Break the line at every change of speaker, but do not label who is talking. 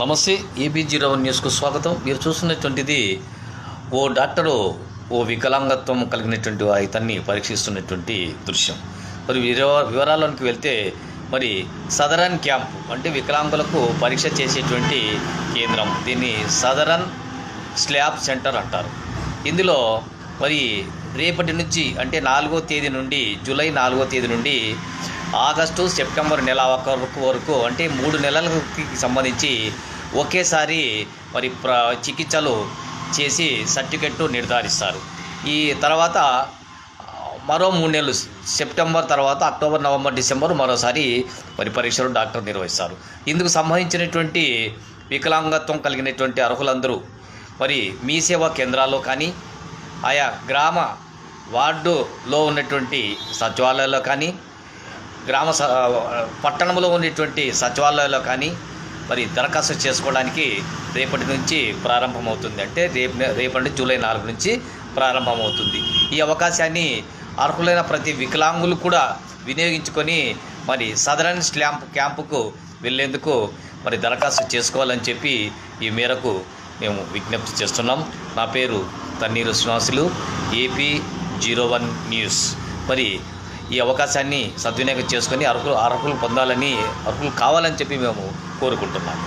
నమస్తే ABG zero న్యూస్కు స్వాగతం. మీరు చూస్తున్నటువంటిది ఓ డాక్టరు ఓ వికలాంగత్వం కలిగినటువంటి ఇతన్ని పరీక్షిస్తున్నటువంటి దృశ్యం. మరి వివరాల్లోనికి వివరాల్లోకి వెళ్తే మరి సదరన్ క్యాంప్ అంటే వికలాంగులకు పరీక్ష చేసేటువంటి కేంద్రం. దీన్ని సదరన్ స్లాబ్ సెంటర్ అంటారు. ఇందులో మరి రేపటి నుంచి అంటే నాలుగో తేదీ నుండి జూలై నాలుగో తేదీ నుండి ఆగస్టు సెప్టెంబర్ నెల వరకు వరకు అంటే మూడు నెలలకి సంబంధించి ఒకేసారి మరి ప్ర చికిత్సలు చేసి సర్టిఫికెట్టు నిర్ధారిస్తారు. ఈ తర్వాత మరో మూడు నెలలు సెప్టెంబర్ తర్వాత అక్టోబర్ నవంబర్ డిసెంబర్ మరోసారి మరి పరీక్షలు డాక్టర్ నిర్వహిస్తారు. ఇందుకు సంబంధించినటువంటి వికలాంగత్వం కలిగినటువంటి అర్హులందరూ మరి మీ సేవా కేంద్రాల్లో కానీ ఆయా గ్రామ వార్డులో ఉన్నటువంటి సచివాలయాల్లో కానీ గ్రామ స పట్టణంలో ఉన్నటువంటి సచివాలయాల్లో కానీ మరి దరఖాస్తు చేసుకోవడానికి రేపటి నుంచి ప్రారంభమవుతుంది. అంటే రేపు రేపటి నుంచి జూలై నాలుగు నుంచి ప్రారంభమవుతుంది. ఈ అవకాశాన్ని అర్హులైన ప్రతి వికలాంగులు కూడా వినియోగించుకొని మరి సదరన్ స్లాంప్ క్యాంపుకు వెళ్ళేందుకు మరి దరఖాస్తు చేసుకోవాలని చెప్పి ఈ మేరకు మేము విజ్ఞప్తి చేస్తున్నాం. నా పేరు Tanniru Srinivasulu AP zero one news. మరి ఈ అవకాశాన్ని సద్వినియోగం చేసుకొని అర్హులు అర్హులు పొందాలని అర్హులు కావాలని చెప్పి మేము కోరుకుంటున్నాము.